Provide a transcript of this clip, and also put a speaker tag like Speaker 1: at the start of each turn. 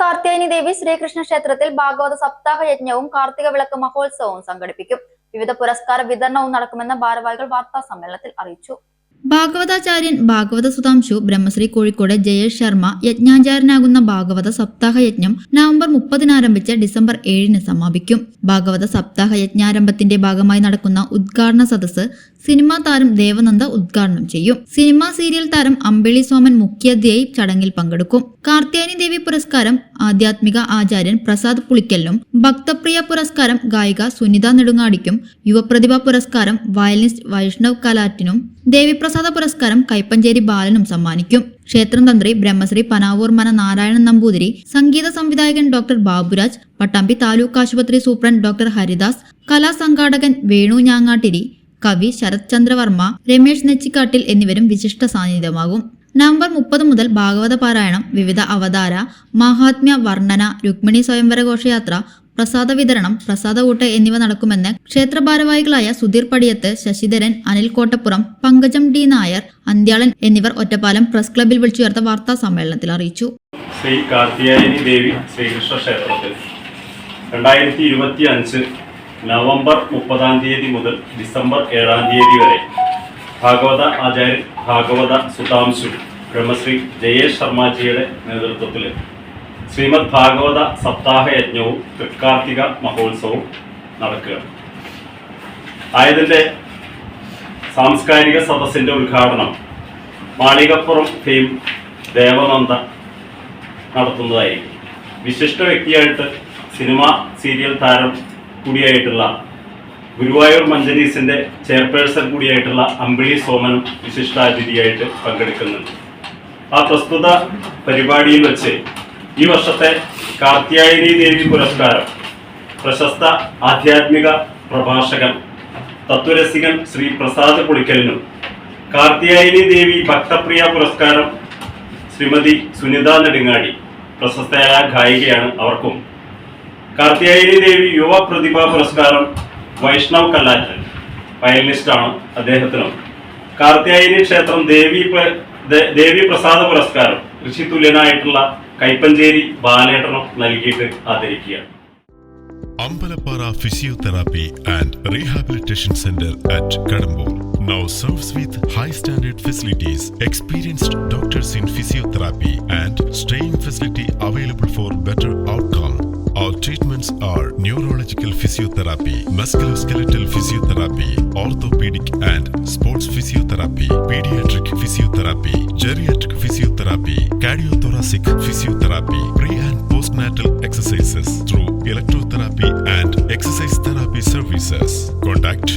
Speaker 1: കാർത്തിയായനി ദേവി ശ്രീകൃഷ്ണ ക്ഷേത്രത്തിൽ ഭാഗവത സപ്താഹ യജ്ഞവും കാർത്തിക വിളക്ക് മഹോത്സവവും സംഘടിപ്പിക്കും. വിവിധ പുരസ്കാര വിതരണവും നടക്കുമെന്ന് ഭാരവാഹികൾ വാർത്താ സമ്മേളനത്തിൽ അറിയിച്ചു.
Speaker 2: ഭാഗവതാചാര്യൻ ഭാഗവത സുതാംശു ബ്രഹ്മശ്രീ കോഴിക്കോട് ജയേഷ് ശർമ്മ യജ്ഞാചാര്യനാകുന്ന ഭാഗവത സപ്താഹ യജ്ഞം നവംബർ മുപ്പതിന് ആരംഭിച്ച് ഡിസംബർ ഏഴിന് സമാപിക്കും. ഭാഗവത സപ്താഹ യജ്ഞാരംഭത്തിന്റെ ഭാഗമായി നടക്കുന്ന ഉദ്ഘാടന സദസ്സ് സിനിമാ താരം ദേവനന്ദ ഉദ്ഘാടനം ചെയ്യും. സിനിമാ സീരിയൽ താരം അമ്പിളി സോമൻ മുഖ്യാതിഥിയായി ചടങ്ങിൽ പങ്കെടുക്കും. കാർത്തിയാനി ദേവി പുരസ്കാരം ആധ്യാത്മിക ആചാര്യൻ പ്രസാദ് പുളിക്കലിനും ഭക്തപ്രിയ പുരസ്കാരം ഗായിക സുനിത നെടുങ്ങാടിക്കും യുവപ്രതിഭ പുരസ്കാരം വയലിനിസ്റ്റ് വൈഷ്ണവ് കലാറ്റിനും ദേവിപ്രസാദ പുരസ്കാരം കൈപ്പഞ്ചേരി ബാലനും സമ്മാനിക്കും. ക്ഷേത്രം തന്ത്രി ബ്രഹ്മശ്രീ പനാവൂർ മന നാരായണൻ നമ്പൂതിരി സംഗീത സംവിധായകൻ ഡോക്ടർ ബാബുരാജ് പട്ടാമ്പി താലൂക്ക് ആശുപത്രി സൂപ്രണ്ട് ഡോക്ടർ ഹരിദാസ് കലാസംഘാടകൻ വേണു ഞാങ്ങാട്ടിരി കവി ശരത് ചന്ദ്രവർമ്മ രമേശ് നെച്ചിക്കാട്ടിൽ എന്നിവരും വിശിഷ്ട സാന്നിധ്യമാകും. നവംബർ മുപ്പത് മുതൽ ഭാഗവത പാരായണം വിവിധ അവതാര മഹാത്മ്യ വർണന രുക്മിണി സ്വയംവര ഘോഷയാത്ര പ്രസാദ വിതരണം പ്രസാദകൂട്ട് എന്നിവ നടക്കുമെന്ന് ക്ഷേത്ര ഭാരവാഹികളായ സുധീർ പടിയത്ത് ശശിധരൻ അനിൽ കോട്ടപ്പുറം പങ്കജം ഡി നായർ അന്ത്യാളൻ എന്നിവർ ഒറ്റപ്പാലം പ്രസ് ക്ലബിൽ വിളിച്ചു ചേർത്ത വാർത്താ സമ്മേളനത്തിൽ അറിയിച്ചു.
Speaker 3: ശ്രീ കാർത്തിയായനി ദേവി ശ്രീകൃഷ്ണ ക്ഷേത്രത്തിൽ. രണ്ടായിരത്തി ഇരുപത്തി അഞ്ച് നവംബർ മുപ്പതാം തീയതി മുതൽ ഡിസംബർ ഏഴാം തീയതി വരെ ഭാഗവത ആചാര്യൻ ഭാഗവത സുതാംശു ബ്രഹ്മശ്രീ ജയേഷ് ശർമാജിയുടെ നേതൃത്വത്തിൽ ശ്രീമദ് ഭാഗവത സപ്താഹ യജ്ഞവും തൃക്കാർത്തിക മഹോത്സവവും നടക്കുക ആയതിന്റെ സാംസ്കാരിക സദസ്സിന്റെ ഉദ്ഘാടനം മാളികപ്പുറം ഫെയിം ദേവനന്ദ നടത്തുന്നതായിരിക്കും. വിശിഷ്ട വ്യക്തിയായിട്ട് സിനിമ സീരിയൽ താരം കൂടിയായിട്ടുള്ള ഗുരുവായൂർ മഞ്ചനീസിന്റെ ചെയർപേഴ്സൺ കൂടിയായിട്ടുള്ള അമ്പിളി സോമനും വിശിഷ്ടാതിഥിയായിട്ട് പങ്കെടുക്കുന്നുണ്ട്. ആ പ്രസ്തുത പരിപാടിയിൽ വെച്ച് ഈ വർഷത്തെ കാർത്യായനി ദേവി പുരസ്കാരം പ്രശസ്ത ആധ്യാത്മിക പ്രഭാഷകൻ തത്വരസികൻ ശ്രീ പ്രസാദ് പുളിക്കലിനും കാർത്തിയായനി ദേവി ഭക്തപ്രിയ പുരസ്കാരം ശ്രീമതി സുനിത നെടുങ്ങാടി പ്രശസ്തയായ ഗായികയാണ് അവർക്കും കാർത്തിയായനി ദേവി യുവ പ്രതിഭാ പുരസ്കാരം വൈഷ്ണവ് കല്ലാറ്റൻ വയലിനിസ്റ്റാണ് അദ്ദേഹത്തിനും കാർത്തിയായനി ക്ഷേത്രം ദേവി ദേവി പ്രസാദ പുരസ്കാരം ഋഷി തുല്യനായിട്ടുള്ള കൈപ്പഞ്ചേരി ബാലേട്ടനും നൽകിയിട്ട് ആദരിക്കുകയാണ്
Speaker 4: Ampalapara Physiotherapy and Rehabilitation Center at Kadambur now serves with high standard facilities, experienced doctors in physiotherapy, and staying facility neurological physiotherapy musculoskeletal physiotherapy orthopaedic and sports physiotherapy paediatric physiotherapy geriatric physiotherapy cardiothoracic physiotherapy pre and postnatal exercises through electrotherapy and exercise therapy services. Contact